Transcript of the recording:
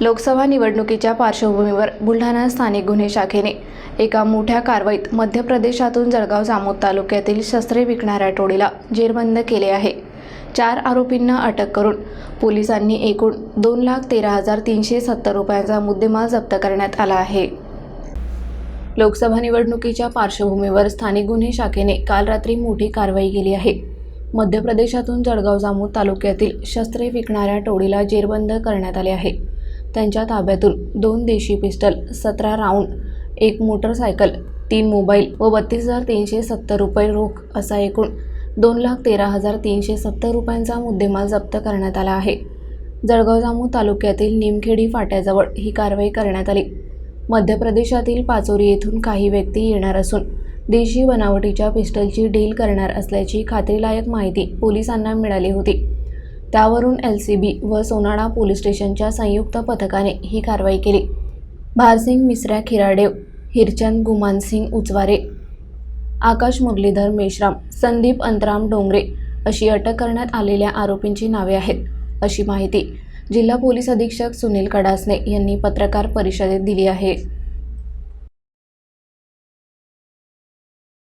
लोकसभा निवडणुकीच्या पार्श्वभूमीवर बुलढाणा स्थानिक गुन्हे शाखेने एका मोठ्या कारवाईत मध्य प्रदेशातून जळगाव जामोद तालुक्यातील शस्त्रे विकणाऱ्या टोळीला जेरबंद केले आहे. चार आरोपींना अटक करून पोलिसांनी एकूण दोन लाख तेरा हजार तीनशे सत्तर रुपयांचा मुद्देमाल जप्त करण्यात आला आहे. लोकसभा निवडणुकीच्या पार्श्वभूमीवर स्थानिक गुन्हे शाखेने काल रात्री मोठी कारवाई केली आहे. मध्य प्रदेशातून जळगाव जामोद तालुक्यातील शस्त्रे विकणाऱ्या टोळीला जेरबंद करण्यात आले आहे. त्यांच्या ताब्यातून दोन देशी पिस्टल सतरा राऊंड एक मोटरसायकल तीन मोबाईल व बत्तीस हजार तीनशे सत्तर रुपये रोख असा एकूण दोन लाख तेरा हजार तीनशे सत्तर रुपयांचा मुद्देमाल जप्त करण्यात आला आहे. जळगाव जामू तालुक्यातील निमखेडी फाट्याजवळ ही कारवाई करण्यात आली. मध्य प्रदेशातील पाचोरी येथून काही व्यक्ती येणार असून देशी बनावटीच्या पिस्टलची डील करणार असल्याची खात्रीलायक माहिती पोलिसांना मिळाली होती. त्यावरून एल सी बी व सोनाळा पोलीस स्टेशनच्या संयुक्त पथकाने ही कारवाई केली. भारसिंग मिसऱ्या खिराडेव हिरचंद गुमानसिंग उचवारे आकाश मुरलीधर मेश्राम संदीप अंतराम डोंगरे अशी अटक करण्यात आलेल्या आरोपींची नावे आहेत अशी माहिती जिल्हा पोलीस अधीक्षक सुनील कडासने यांनी पत्रकार परिषदेत दिली आहे.